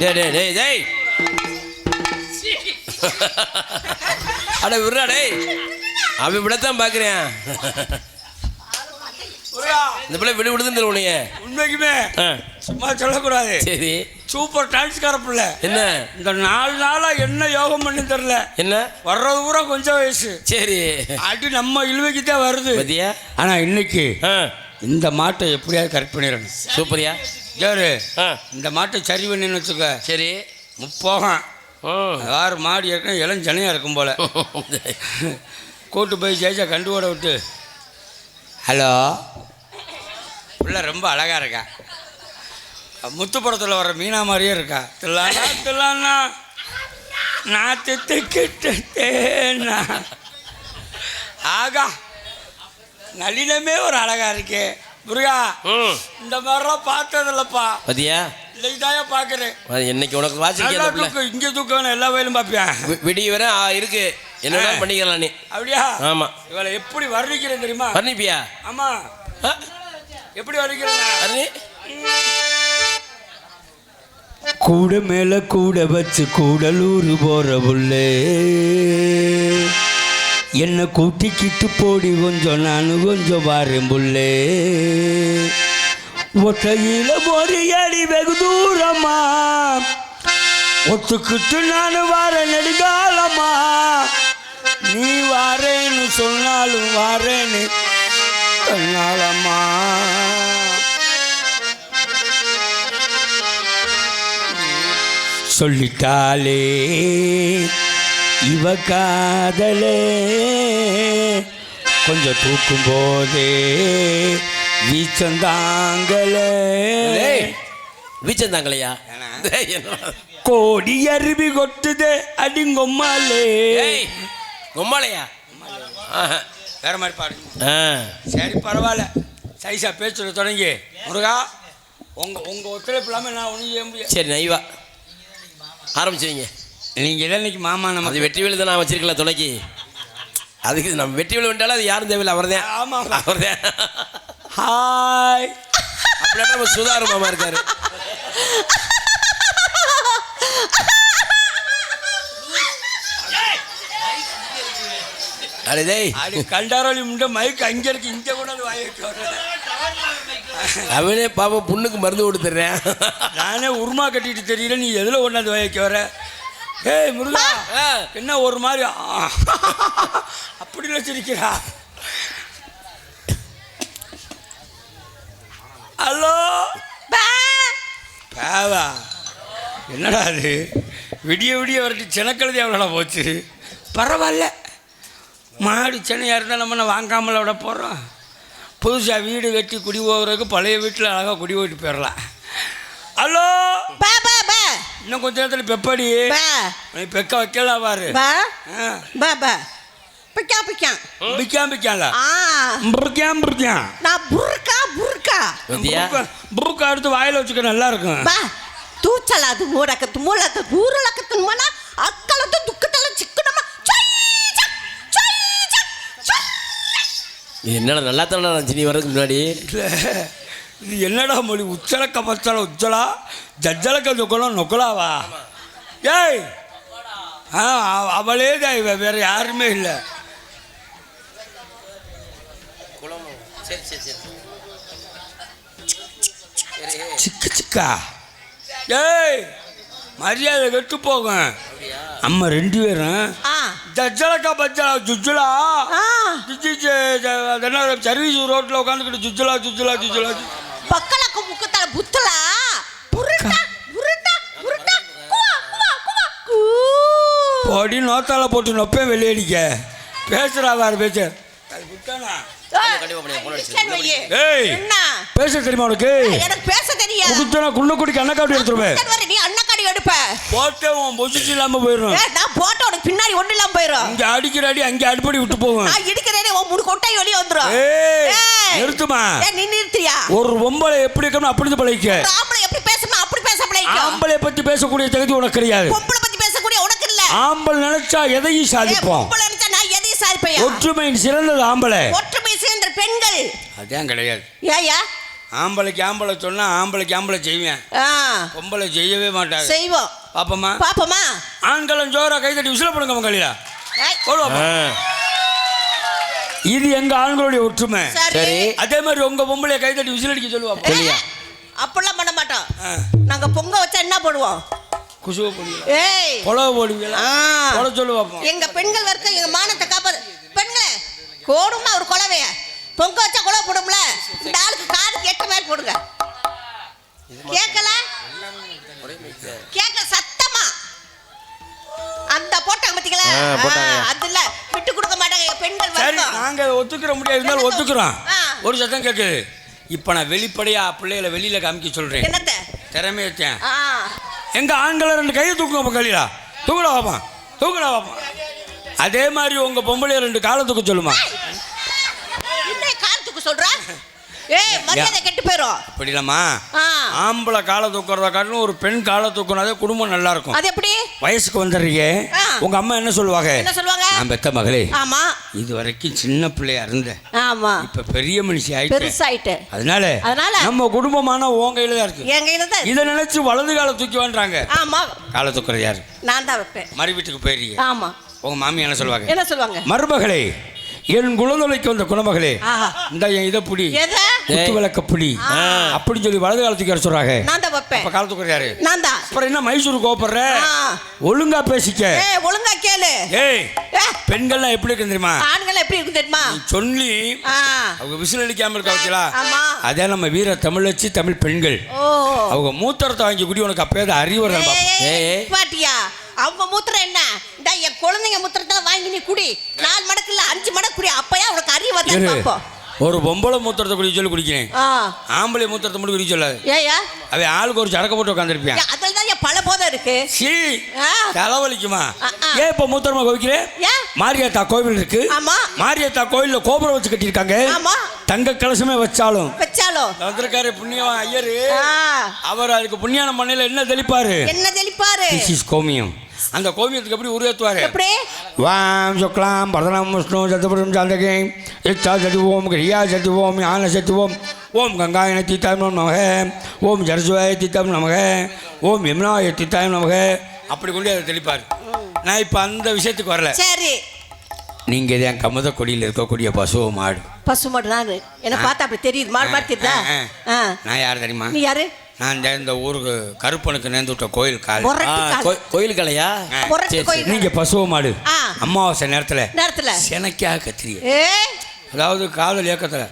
டேய் டேய் டேய் டேய். அட விட்றா டேய். அவன் விடத்தான் பார்க்குறேன். இந்த பிள்ளை விடு விடுதுன்னு தெரியல உன்னைய? உண்மைக்குமே சும்மா சொல்லக்கூடாது. சரி. சூப்பர் டான்ஸ்கார பிள்ளை. என்ன? இந்த நாலு நாளா என்ன யோகம் பண்ணி தெரில என்ன? வர்றது பூரா கொஞ்சம் வயசு. சரி. அடி நம்ம இழுவைக்கு தான் வருது ஆனா இன்னைக்கு இந்த மாட்டை எப்படியாவது கரெக்ட் பண்ணிடணும். சூப்பரியா? ஆ. இந்த மாட்டை சரி பண்ணின்னு வச்சுக்க. சரி. முப்போகம். ஆறு மாடு ஏற்கனவே இளஞ்சனையாக இருக்கும் போல. கூட்டு போய் ஜெயிச்சா கண்டு ஓட விட்டு. ஹலோ? பிள்ளை ரொம்ப அழகா இருக்கா. முத்துப்படத்தில் வர மீனா மாதிரியே இருக்கா. தில்லானா தில்லானா நான் திட்டுக்கிட்டேனா ஆகா. நளினமே ஒரு அழகா இருக்கே. முருகா இந்த மாதிரிலாம் பார்த்ததில்லப்பா. பத்தியா? இன்னைக்கு தான் பார்க்குறேன். அது இன்னைக்கு உனக்கு வாசிக்க இங்கே தூக்கம் எல்லா வயலும் பார்ப்பேன் வி- விடிய வர ஆ, இருக்கு. என்ன பண்ணிக்கலாம் நீ? அப்படியா? ஆமா. இவளை எப்படி வர்ணிக்கிறேன் தெரியுமா? பண்ணிப்பியா ஆமா எப்படி வர்ணிக்கிறேன் அருணி கூட மேல கூட வச்சு கூடலூர் போற புள்ளே. என்னை கூட்டிக்கிட்டு போடி கொஞ்சம் நான் கொஞ்சம் வாரேன் புள்ளே. ஒரு அடி வெகு தூரமா. ஒத்துக்கிட்டு நான் வார நெடுகாலமா நீ வாரேன்னு சொன்னாலும் வாரேன்னு சொன்னாலம்மா சொல்லிட்டாளே இவ காதலே. கொஞ்சம் தூக்கும் போதே வீச்சந்தாங்களே. வீச்சந்தாங்களையா? கோடி அருவி கொட்டுதே அடிங்கொம்மாலே ஆஹா. வேற மாதிரி பாடுங்க ஆ. சரி பரவாயில்ல. சைஸா பேச்சுட தொடங்கி. முருகா உங்க உங்க ஒத்துழைப்பு இல்லாமல் நான் ஒன்றும் செய்ய முடியாது. சரி நைவா. ஆரம்பிச்சுவீங்க நீங்க தான் இன்னைக்கு மாமா அது நம்ம வெற்றி வேலு தான் நான் வச்சிருக்கல துணைக்கு. அதுக்கு நம்ம வெற்றி வேலு வந்துட்டாலும் அது யாரும் தேவையில்லை அவர் தான் ஆமா அவர் தான் ஹாய் அப்படின்னா நம்ம சுதாரு மாமா இருக்காரு. அடே டேய். அடி கண்டாரோலி முண்டை மைக் அங்க இருக்கு இங்க கூட அது அவனே பாப்பா புண்ணுக்கு மருந்து கொடுத்துட்றேன். நானே உருமா கட்டிட்டு தெரியல நீ எதுல கொண்டாந்து வாங்கிக்க வர ஏய் முருகா. என்ன ஒரு மாதிரி அப்படி வச்சிருக்கிறா? ஹலோ? பேவா? என்னடா அது விடிய விடிய வரட்டு சினக்கழுதி எவ்வளோடா போச்சு. பரவாயில்ல. மாடு சென்னையாக இருந்தால் நம்ம என்ன வாங்காமல் விட போகிறோம் புதுசாக வீடு கட்டி குடி போகிறதுக்கு பழைய வீட்டில் அழகாக குடி போயிட்டு போயிடலாம். ஹலோ? பா பா பா. இன்னும் கொஞ்ச நேரத்தில் பெப்படி. பெக்க வைக்கல பாரு. பிக்கா பிக்கா. பிக்கா பிக்கால புருக்கியா புருக்கியா நான் புருக்கா புருக்கா புருக்கா எடுத்து வாயில வச்சுக்க நல்லா இருக்கும் பா. தூச்சல அது மூடக்கத்து மூலத்து ஊரலக்கத்து மனா அக்கலத்து துக்கத்தல சிக்கனமா என்னடா நல்லா தானே நீ வரதுக்கு முன்னாடி. என்னடா மொழி? உச்சல கபச்சல உச்சலா? దజ్జలకు దుఃఖం நொக்கலாவா? ஏய்! ஆ அவளே தான் இவ வேறு யாருமே இல்லை. சிக்கு சிக்கா. ஏய்! மரியாதை கெட்டு போகும். அம்மா ரெண்டு பேரும் தஜ்ஜலக்கா பஜ்ஜலா ஜுஜ்ஜலா? ஜுஜ்ஜி சர்வீஸ் ரோட்டில் உட்காந்துக்கிட்டு ஜுஜ்ஜலா ஜுஜ்ஜலா ஜுஜ்ஜலா? பக்கலக்கு முக்கத்தால புத்தலா? பொடி நோத்தால போட்டு நொப்பே வெளியடிக்க பேசுறா வேறு பேச்சு ஏய் என்ன? பேச தெரியுமா உனக்கு? எனக்கு பேச தெரியும் குடுத்தனா குள்ள குடிக்க எடுத்துருவேன் நீ அண்ணக்காடி எடுப்ப. போட்டே உன் பொசிஷன் இல்லாம போயிடும் ஏ, நான் போட்ட உனக்கு பின்னாடி ஒண்ணு இல்லாம போயிரும். இங்க அடிக்கிற அடி அங்க அடிப்படி விட்டு போகும் நான் இடிக்கிறேனே உன் முடி கொட்டை வெளியே வந்துரும். ஏய். நிறுத்துமா? நீ நிறுத்தியா? ஒரு பொம்பளை எப்படி இருக்கணும் அப்படி பழகிக்க. ஆம்பளை எப்படி பேசணும் அப்படி பேச பிள்ளைக்கும் ஆம்பளை பத்தி பேசக்கூடிய தகுதி உனக்கு கிடையாது. பொம்பளை பத்தி பேசக்கூடிய உனக்கு ஆம்பளை நினைச்சா எதையும் சாதிப்போம். பொம்பளை நினைச்சா நான் எதையும் சாதிப்பையா? ஒற்றுமையின் சிறந்தது ஆம்பளை. ஒற்றுமை சேர்ந்த பெண்கள். அதான் கிடையாது. ஏயா ஆம்பளைக்கு ஆம்பளை சொன்னா ஆம்பளைக்கு ஆம்பளை செய்வேன். ஆ. பொம்பளை செய்யவே மாட்டாங்க செய்வோம். பாப்போமா? பாப்போமா? ஆண்களும் ஜோரா கைதட்டி விசில ஏய், போடுவோம்? இது எங்க ஆண்களுடைய ஒற்றுமை. சரி. அதே மாதிரி உங்க பொம்பளைய கைதட்டி விசில் அடிக்க சொல்லுவாங்க அப்படிலாம் பண்ண மாட்டோம். நாங்க பொங்க வச்சா என்ன போடுவோம்? குசுவ போடுவீங்களா ஏய்! கொலவை போடுவீங்களா. கொலை சொல்லுவாப்போம் எங்க பெண்கள் வர்க்கம் எங்க மானத்தை காப்பாது பெண்களே கோடுமா ஒரு குலவைய? பொங்க வச்சா குலவை போடும்ல? இந்த ஆளுக்கு காதுக்கு எட்ட மாதிரி போடுங்க. கேட்கல? கேட்கல சத்தமா? அந்த போட்டாங்க பாத்தீங்களா. ஆ, அதுல விட்டு கொடுக்க மாட்டாங்க எங்க பெண்கள் சரி வர்க்கம். நாங்க அதை ஒத்துக்கிற முடியாது. இருந்தாலும் ஒத்துக்கிறோம். ஒரு சத்தம் கேட்குது இப்போ நான் வெளிப்படையா பிள்ளைகளை வெளியில காமிக்க சொல்றேன். என்னத்த? திறமையத்தேன் ஆ. எங்க ஆண்களை ரெண்டு கையை தூக்குங்க பக்கலிடா தூக்கடா வாப்பா தூக்கடா வாப்பா அதே மாதிரி உங்க பொம்பளைய ரெண்டு காலை தூக்க சொல்லுமா? சொல்ற? ஏய் மரியாதை கெட்டு போயிரும். அப்படி இல்லம்மா ஆ. ஆம்பளை காலை தூக்குறத காட்டிலும் ஒரு பெண் காலை தூக்குனாதே குடும்பம் நல்லா இருக்கும் அது எப்படி? வயசுக்கு வந்துடுறீங்க. உங்க அம்மா என்ன சொல்லுவாங்க? என்ன சொல்லுவாங்க? நான் பெத்த மகளே ஆமா. இது வரைக்கும் சின்ன பிள்ளையா இருந்தேன். ஆமா. இப்ப பெரிய மனுஷி ஆயிட்டேன். பெருசாயிட்டு. அதனால அதனால? நம்ம குடும்பமான உன் கையில தான் இருக்கு. என் கையில தான் இதை நினைச்சு வலது காலை தூக்கி வான்றாங்க ஆமா. காலை தூக்குறது யாரு? நான் தான் வைப்பேன். மறு வீட்டுக்கு போயிருக்கீங்க ஆமா. உங்க மாமி என்ன சொல்லுவாங்க? என்ன சொல்லுவாங்க? மருமகளே என் குழந்தைக்கு வந்த குணமகளே. இந்த இதை புடி. குத்து விளக்க புடி அப்படின்னு சொல்லி வலது காலத்துக்கு வர சொல்றாங்க? நான் தான் வைப்பேன். அப்ப கால தூக்குறது யாரு? நான் தான். அப்புறம் என்ன மைசூர் கோப்படுற ஆ. ஒழுங்கா பேசிக்க. ஒழுங்கா கேளு. ஏய் பெண்கள்லாம் எப்படி இருக்கு தெரியுமா? ஆண்கள் எப்படி இருக்கு தெரியுமா? சொல்லி அவங்க விசில் அடிக்காம இருக்கா வச்சுலா ஆமா. அதே நம்ம வீர தமிழ் வச்சு தமிழ் பெண்கள். அவங்க மூத்தரத்தை வாங்கி குடி உனக்கு அப்பயாவது அறிவு வரணும் ஏய், பாப்போம். ஏய், ஏய், ஏய், ஏய். பாட்டியா அவங்க மூத்திரம் என்ன? இந்த என் குழந்தைங்க மூத்திரத்தை வாங்கி நீ குடி. நாலு மடக்கு இல்ல அஞ்சு மடக்கு குடி அப்பயா உனக்கு அறிவு இரு. ஒரு பொம்பளை மூத்திரத்தை குடிக்க சொல்லி குடிக்கிறேன். ஆம்பளை மூத்திரத்தை மட்டும் குடிக்க சொல்லாது. ஏயா அவன் ஆளுக்கு ஒரு சரக்கு போட்டு உட்காந்துருப்பியான் அதில் தான் பல போதை இருக்கு. சீ. தலைவலிக்குமா. ஏன் இப்போ மூத்திரமா குவிக்கிறேன் மாரியாத்தா கோவில் இருக்கு. ஆமா. மாரியாத்தா கோயில்ல கோபுரம் வச்சு கட்டியிருக்காங்க. தங்க கலசமே வச்சாலும். வச்சாலும் வந்திருக்காரு புண்ணியம் ஐயரு. அவர் அதுக்கு புண்ணியான மண்ணில என்ன தெளிப்பாரு? என்ன தெளிப்பாரு? கோமியம். அந்த கோமியத்துக்கு எப்படி உருவேத்துவாரு? எப்படி? வாம் சுக்லாம் பரதனம் விஷ்ணு சத்துபுரம் சாந்தகே இச்சா சதி ஓம் கிரியா சதி ஓம் ஞான சதி ஓம் ஓம் கங்காயன தீத்தாயம் நமக ஓம் ஜரசுவாய தீத்தாயம் நமக ஓம் யமுனாய தீத்தாயம் நமக. அப்படி கொண்டு அதை தெளிப்பார். நான் இப்போ அந்த விஷயத்துக்கு வரல. சரி. நீங்கள் என் கமத கொடியில் இருக்கக்கூடிய பசுவ மாடு. பசு மாடு நானு என்ன பார்த்தா அப்படி தெரியுது. மாடு மாடு தெரியுதா? ஆ, ஆ. நான் யார் தெரியுமா? நீ யாரு? நான் இந்த ஊருக்கு கருப்பனுக்கு நேர்ந்து விட்ட கோயில் கால். கோயில் கலையா? நீங்கள் பசுவ மாடு. அமாவாசை நேரத்தில் நேரத்துல. செனக்காக கத்திரிய. ஏ? அதாவது காதல் இயக்கத்தில்.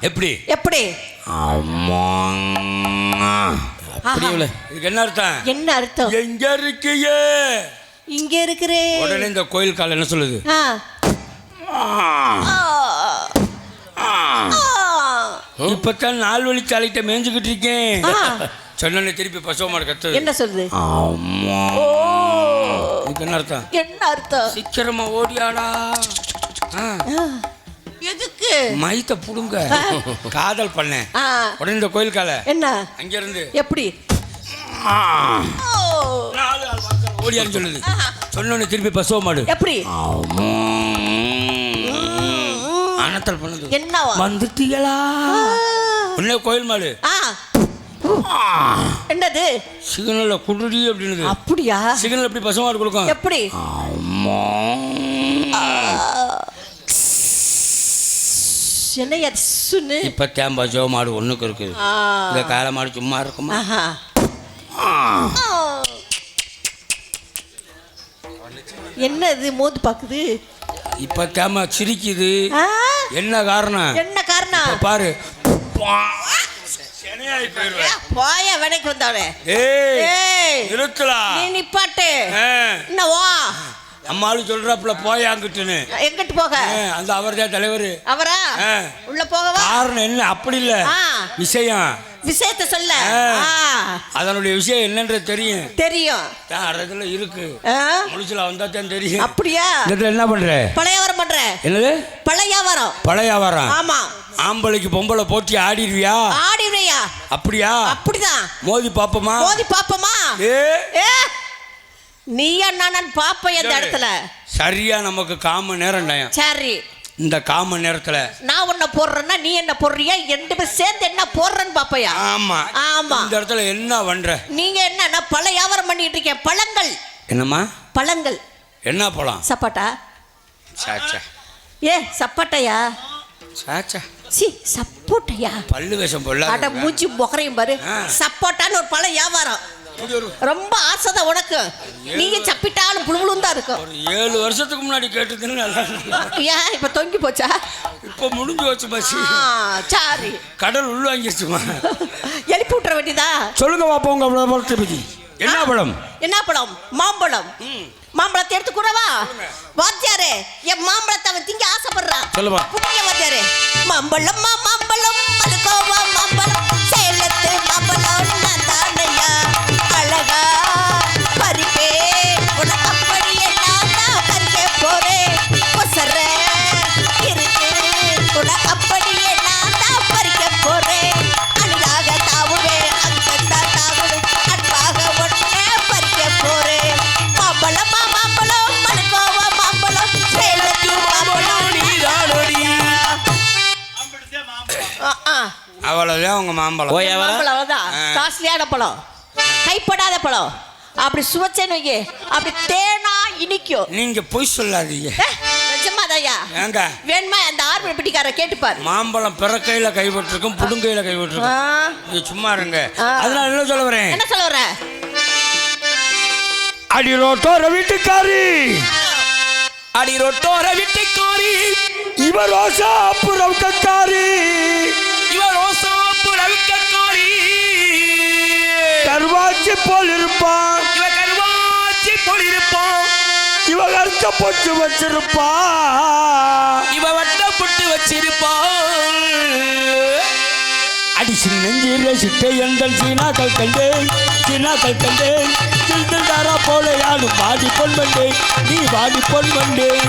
எப்படி? எப்படி? அம்மா. இதுக்கு என்ன அர்த்தம்? என்ன அர்த்தம்? எங்க இருக்கியே? இங்க இருக்கிறேன் உடனே இந்த கோயில் கால் என்ன சொல்லுது? ஆ. ஆ. இப்பதான் நாள் வழி சாலைகிட்ட மேய்ஞ்சுக்கிட்டு இருக்கேன். சொன்னே திருப்பி பசுவ மாடு கத்துது என்ன சொல்லுது? இதுக்கு என்ன அர்த்தம்? என்ன அர்த்தம்? சீக்கிரமா ஓடியாடா. எதுக்கு? மைத்த புடுங்க. காதல் பண்ணேன். ஆ. உடனே இந்த கோயில் கால. என்ன? அங்க இருந்து எப்படி ஓடியான்னு சொல்லுது. சொன்னோன்னு திருப்பி பசுவ மாடு. எப்படி? அம்மா. அனத்தல் பண்ணுது. என்னவா? வந்துட்டீங்களா? ஆ. உடனே கோயில் மாடு. என்னது? சிக்னல்ல குடுடி அப்படின்னுது. அப்படியா? சிக்னல் எப்படி பசுமாடு கொடுக்கும்? எப்படி? அம்மா. என்னையா சுன்னு இப்ப தேன் பசுவ மாடு ஒண்ணுக்கு இருக்குது. இந்த கால மாடு சும்மா இருக்குமா? என்ன இது மோந்து பாக்குது? இப்ப தேம சிரிக்குது? என்ன காரணம்? என்ன காரணம்? பாரு. போய வேலைக்கு வந்தவனே. ஏய் இருக்கலாம் நீ நிப்பாட்டு. ஆ. என்னவா அம்மாளு சொல்றாப்புல போயாங்கிட்டுன்னு எங்கிட்டு போக? அந்த அவர் தான் தலைவர். அவரா. உள்ள போகவா? காரணம் என்ன? அப்படி இல்ல. விஷயம். விஷயத்த சொல்ல. அதனுடைய விஷயம் என்னன்றது தெரியும். தெரியும். தான் அறதுல இருக்கு? முழுசுல வந்தா தான் தெரியும். அப்படியா? என்ன பண்ற? பழைய வியாபாரம் பண்ற. என்னது? பழைய வியாபாரம் பழைய வியாபாரம் ஆமா. ஆம்பளைக்கு பொம்பளை போட்டி ஆடிடுவியா? ஆடி விடையா அப்படியா? அப்படிதான் மோதி பாப்போமா? மோதி பாப்போமா? ஏ. நீ நான் பாப்ப இந்த இடத்துல? சரியா நமக்கு காம நேரம் சரி. இந்த காம நேரத்தில் நான் உன்னை போடுறேன்னா நீ என்ன போடுறியா? ரெண்டு பேரும் சேர்ந்து என்ன போடுறேன்னு பாப்பையா? ஆமா. ஆமா. இந்த இடத்துல என்ன பண்ற? நீங்க என்ன நான் பழ வியாபாரம் பண்ணிட்டு இருக்கேன் பழங்கள். என்னம்மா? பழங்கள். என்ன பழம்? சப்பாட்டா சாச்சா ஏ சப்பாட்டையா சாச்சா சி. சப்போட்டையா? பல்லு வேஷம் அட பொல்லாத மூஞ்சி முகரையும் பாரு. சப்போட்டான்னு ஒரு பழ வியாபாரம். ரொம்ப ஆசைதான் உனக்கு. நீங்க சப்பிட்டாலும் புழுவுளும் தான் இருக்கும். ஒரு ஏழு வருஷத்துக்கு முன்னாடி கேட்டதுன்னு. ஏன் இப்ப தொங்கி போச்சா? இப்போ முடிஞ்சு வச்சு ஆ, சாரி. கடல் உள்வாங்கிருச்சுமா எழுப்பி விட்டுற வேண்டியதா? சொல்லுங்க பாப்பா உங்க பழத்தை பத்தி என்ன பழம் என்ன பழம் மாம்பழம். மாம்பழத்தை எடுத்து கூடவா? வாத்தியாரே என் மாம்பழத்தை அவன் திங்க ஆசைப்படுறான். சொல்லுமா. புண்ணிய வாத்தியாரே மாம்பழம் மாம்பழம் மல்கோவா மாம்பழம். மாம்பழம்? மாம்பழம். காஸ்ட்லியான பழம். கைப்படாத பழம். அப்படி சுவச்சேன்னு வைங்க அப்படி தேனா இனிக்கும். நீங்க பொய் சொல்லாதீங்க. ஏ, நிஜமாதாய்யா ஏங்க. வேணுமா அந்த ஆர்வல் பிடிக்கார கேட்டுப்பாரு. மாம்பழம் பிறக்கையில புடுங்கையில சும்மா இருங்க. அதனால என்ன சொல்ல வரேன்? என்ன சொல்ல வர அடி ரோட்டோர வீட்டுக்காரி. அடி ரொட்டோர விட்டுக்காரி. இவ ரோசா அப்புறம் கக்காரி. இவ ரோசாப்பு ரவிக்கக்காரி கருவாச்சி போல் இருப்பான் இவ கருவாச்சி போலிருப்பான். இவ கருத்த பொட்டு வச்சிருப்பா இவ வட்டப்பட்டு வச்சிருப்பான். அடி சின்னஞ்சில சிட்டை எந்தல் சீனாக்கள் கண்டேன் சீனாக்கள் கண்டேன் தில் தாரா போல யாரும் பாதி பொன் வந்தேன் நீ பாதி பொன் வந்தேன்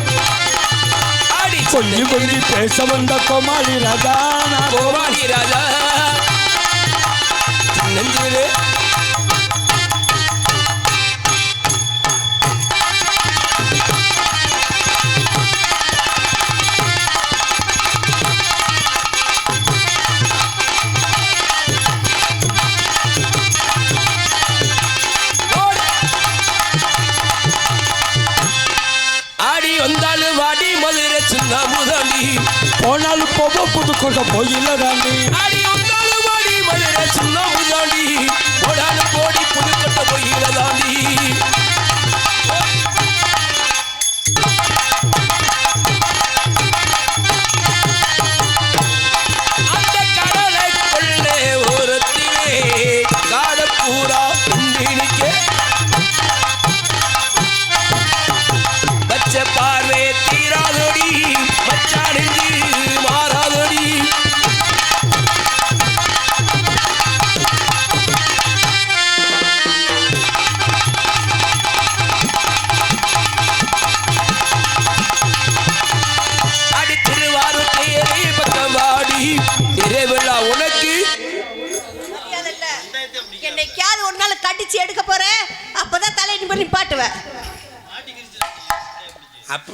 கொஞ்சி கொஞ்சி பேச வந்த கோமாளி ராஜா. கோமாளி ராஜா. நெஞ்சிலே. ஆடி வந்தாலும் வாடி மதுரை சின்ன முதலி. போனாலும் போக புது கொண்ட புதுக்கட்ட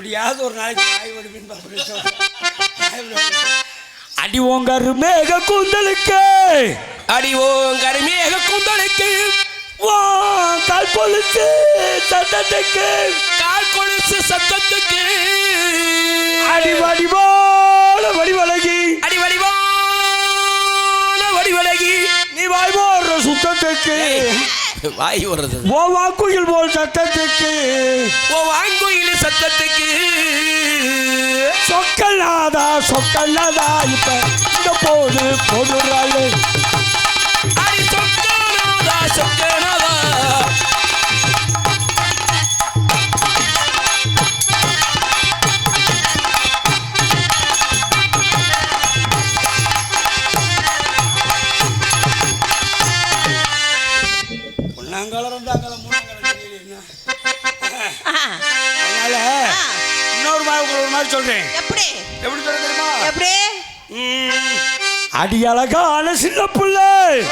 அப்படியாவது ஒரு நாளைக்கு நாய் அப்படி சொல்றேன். அடி ஓங்காரு மேக கூந்தலுக்கு. அடி ஓ கருமேக குந்தலுக்கு. வா கால் பொழுது சத்தத்துக்கு. கால் கொலுசு சத்தத்துக்கு. அடி வடிவோட வடிவழகி. அடி வடிவான வடிவழகி. நீ வாய் போடுற சுத்தத்துக்கு. வாய் வர்றது ஓ வாக்குயில் போல் சத்தத்துக்கு. ஓ வாங்குயில் சத்தத்துக்கு சொக்கல்லாதா சொக்கல்லாதா இப்ப. இந்த போது போடுறாள் அழகான சின்ன பிள்ளை.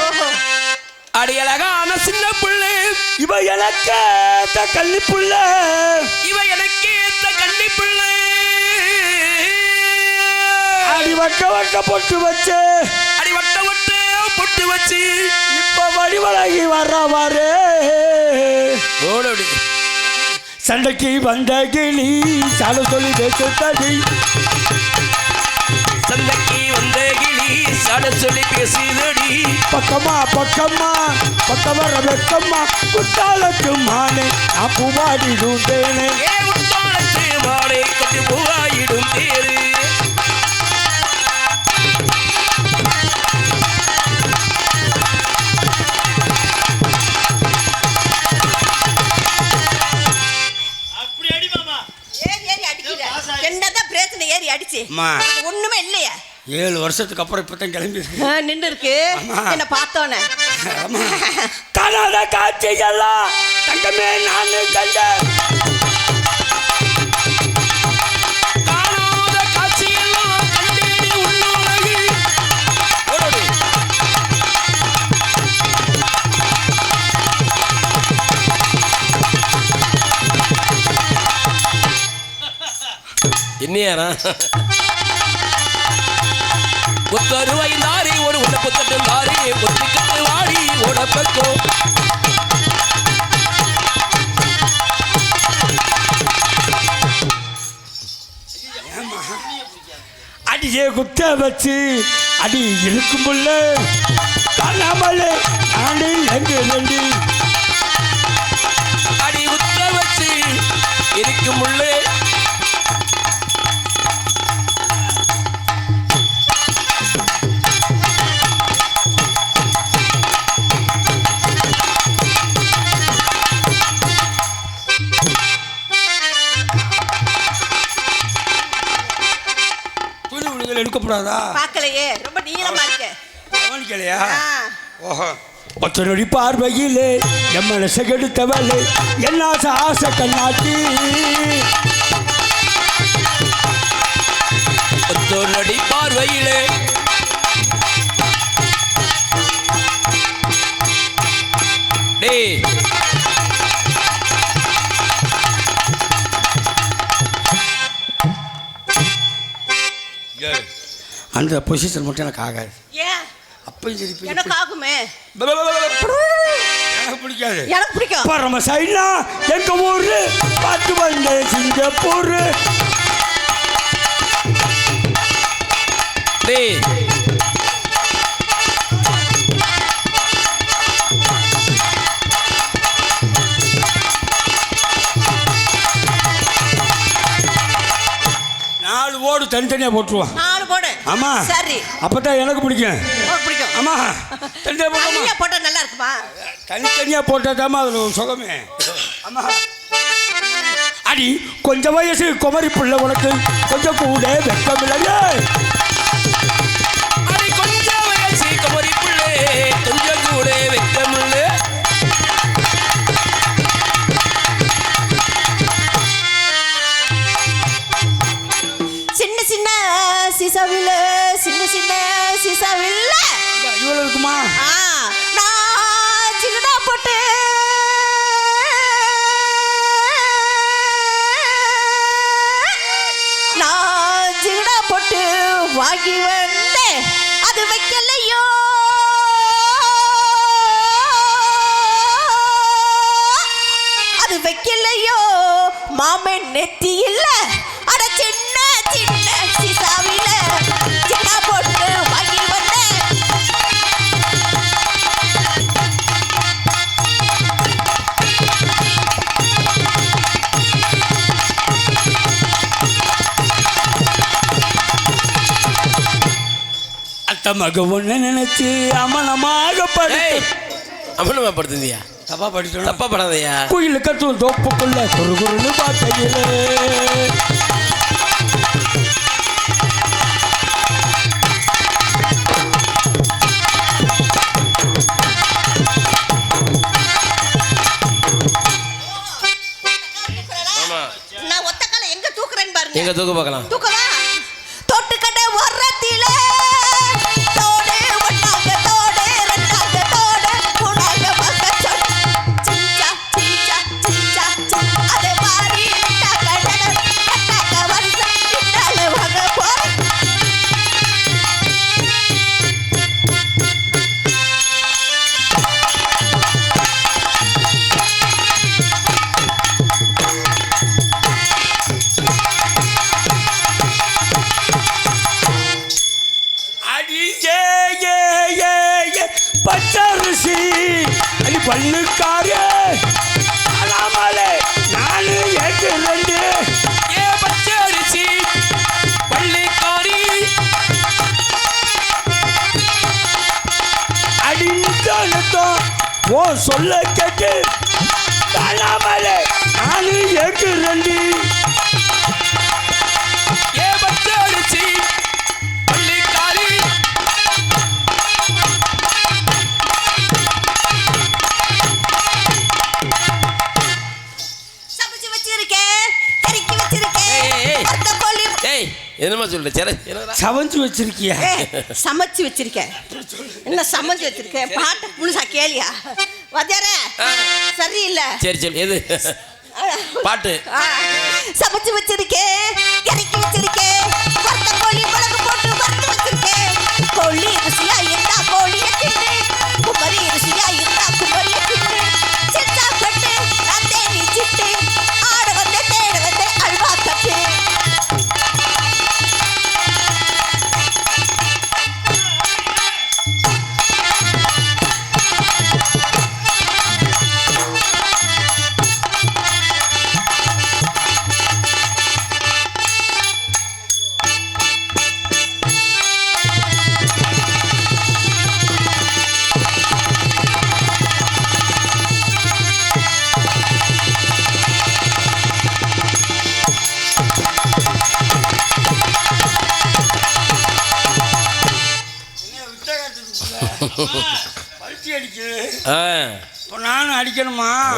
அடி அழகான சின்ன பிள்ளை. இவ எனக்கு கள்ளி புள்ள. இவ எனக்கு கண்ணி பிள்ளை. அடி வட்ட வட்ட பொட்டு வச்சு. அடி வட்ட வட்டு பொட்டு வச்சு. இப்ப வடிவழகி வர்றவாரு. ஓட அப்படி. சண்டைக்கு வந்த கிளி சால சொல்லி பேசுத்தடி கிளி சாட சொல்லி பேசுதடி. பக்கமா பக்கமா பக்கம் வர வெக்கம்மா குத்தாலத்து மானே நான் பூவாடிடுந்தேனே ஏ உத்தானத்து மாடை கட்டி பூவாயிடும் தேரு. என்னதான் பிரச்சனை ஏறி அடிச்சு? ஒண்ணுமே இல்லையா. ஏழு வருஷத்துக்கு அப்புறம் இப்பதான் கிளம்பி நின்று இருக்கு. என்ன பார்த்தோன்னே. காணாத காட்சிகள்லாம் தங்கமே நான் அப்படி. என்னையாரா ஒத்தரு லாரி ஒரு உடப்பத்தட்டு புத்தட்டு லாரி ஒத்திக்கட்டு வாடி ஓட அடியே குத்த வச்சு அடி இருக்கும் புள்ள. காணாமலே நாடு எங்கு ரெண்டு எடுக்கப்படாதா பார்க்கலையே. ரொம்ப நீளமா இருக்கு. கவனிக்கலையா. ஓஹோ. ஒத்தனொடி பார்வையிலே எம்மனை செகெடுத்தவளே என்ன ஆசை ஆசை கண்ணாட்டி ஒத்தொன்னடி பார்வையிலே டேய். அந்த பொசிஷன் மட்டும் எனக்கு ஆகாது. ஏன்? அப்பயும் சரி எனக்கு ஆகுமே. எனக்கு பிடிக்காது. எனக்கு பிடிக்கும். பரம சைனா எங்க ஊரு? பார்த்து வந்தேன் சிங்கப்பூர். டேய். நாலு ஓடு தனித்தனியா போட்டுருவான். ஆமா. சரி. அப்பதான் எனக்கு பிடிக்கும். பிடிக்கும். ஆமா. தனித்தனியா போட்டுமா? தனியா போட்டா நல்லா இருக்குமா? தனித்தனியா போட்டாதாம்மா அதுல சுகமே. ஆமா. அடி கொஞ்சம் வயசு குமரி பிள்ளை உனக்கு. கொஞ்சம் கூட வெக்கமில்லையே. அடி வாங்கி வந்தேன் அது வைக்கலையோ? அது வைக்கலையோ? மாமன் நெத்தி இல்ல அட சின்ன சின்ன சிசாமி. அத்த மக ஒண்ணு நினைச்சு அமனமாக படு அவனுமா படுத்துந்தியா தப்பா படிச்சோம் தப்பா படாதயா? குயில் கத்தும் தோப்புக்குள்ள குறு குறுன்னு பார்த்தையிலே ஆமா. நான் ஒத்த கால எங்க தூக்குறேன்னு பாருங்க. எங்க தூக்க பார்க்கலாம். என்னமா சொல்ற? சரி சவஞ்சு வச்சிருக்கியா? சமைச்சு வச்சிருக்கேன் என்ன சமைச்சு வச்சிருக்கேன் பாட்டு முழுசா கேளியா? வதியாரே சரியில்லை. சரி சரி எது? பாட்டு. சமைச்சு வச்சிருக்கேன்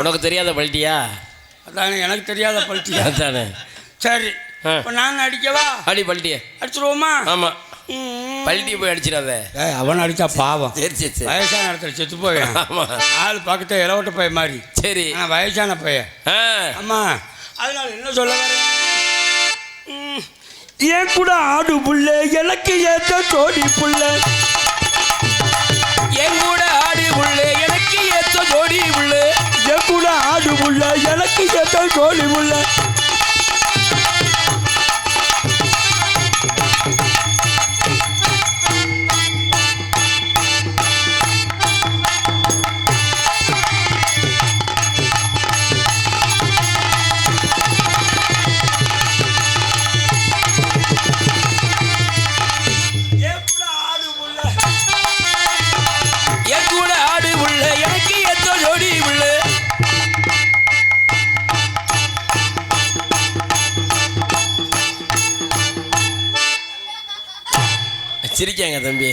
உனக்கு தெரியாத பல்ட்டியா? அதானே எனக்கு தெரியாத பல்ட்டியா? அதானே. சரி. இப்போ நானும் அடிக்கவா? அடி பல்ட்டிய அடிச்சிருவோமா? ஆமா. ம். பல்ட்டியை போய் அடிச்சிடாத. அவன் அடிச்சா பாவம். சரி சரி சரி. வயசான இடத்துல செத்து போவேன். ஆமா. ஆள் பக்கத்து இளவட்ட பையன் மாதிரி. சரி. ஆனால் வயசான பையன். ஆ. அம்மா அதனால என்ன சொல்ல என் கூட ஆடு புள்ள எனக்கு ஏத்த ஜோடி புள்ள. என் கூட ஆடி உள்ளே எனக்கு ஏத்த ஜோடி கூட ஆடு எனக்கு ஏத்த கோழி புள்ள சிரிக்காங்க தம்பி.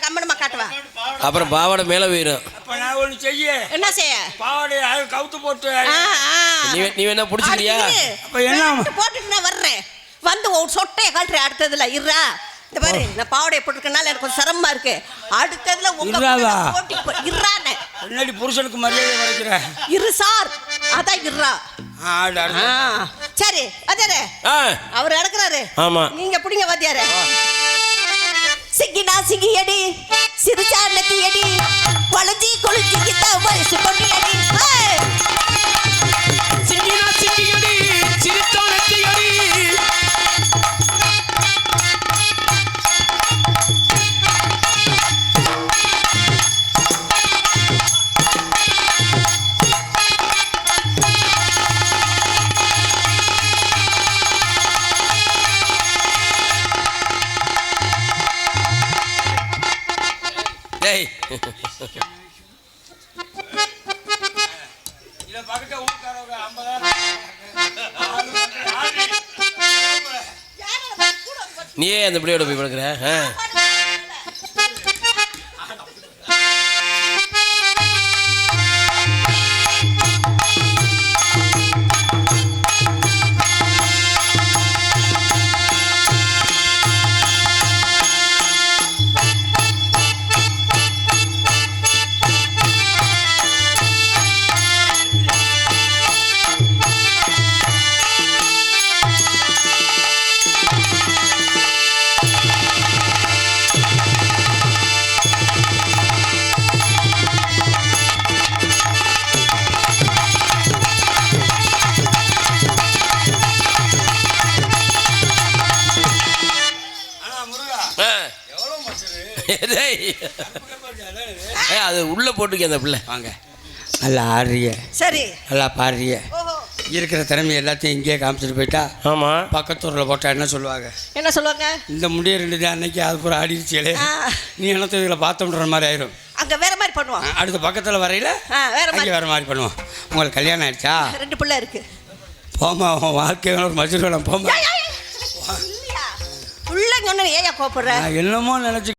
கம்மனமா காட்டுவேன் அப்புறம் பாவாடை மேலே போயிடும் நான் ஒன்று செய்ய. என்ன செய்ய? பாவாடை கவுத்து போட்டு. நீ அது இரு. அப்ப என்ன? போட்டுட்டு நான் வர்றேன். வந்து ஒரு சொட்டையை கழட்டுறேன் அடுத்ததுல. இருறா இந்த பாரு நான் பாவாடை போட்டிருக்கனால எனக்கு கொஞ்சம் சிரமமா இருக்கு. அடுத்ததுல உங்க போட்டி முன்னாடி புருஷனுக்கு மரியாதை கிடைக்கிற இரு சார். அதான் ஆ, சரி ஆ. அவர் எடுக்கிறாரு ஆமா. நீங்க பிடிங்க வாத்தியாரே சிங்கினா சிங்கியடி சிரிச்சா தீயடி வளைஞ்சி குளிச்சு இந்த வயசு பொண்ணியடி இதை பக்கத்துல ஊருக்காரவங்க ஐம்பதாயிரம் நீயே அந்த பிள்ளையோட போய் படுக்கிற ஆ. அது உள்ள போட்டுக்க அந்த பிள்ளை வாங்க நல்லா ஆடுறிய சரி நல்லா பாடுறிய ஓஹோ இருக்கிற திறமை எல்லாத்தையும் இங்கேயே காமிச்சிட்டு போயிட்டா ஆமா பக்கத்தூரில் போட்டால் என்ன சொல்லுவாங்க என்ன சொல்லுவாங்க இந்த முடிய ரெண்டு தான் அன்னைக்கு அது பூரா ஆடிடுச்சே ஆ. நீ என்னத்த இதில் பார்த்தோன்ற மாதிரி ஆயிரும் அங்க வேற மாதிரி பண்ணுவோம் ஆ, அடுத்த பக்கத்தில் வரையில வேற மாதிரி. வேறு மாதிரி பண்ணுவோம் உங்களுக்கு கல்யாணம் ஆயிடுச்சா ரெண்டு பிள்ளை இருக்கு போமா உன் வாழ்க்கை ஒரு போமா ஏய், ஏய். இல்லையா? பிள்ளைங்க ஒண்ணு ஏயா கோப்படுற என்னமோ நினச்சி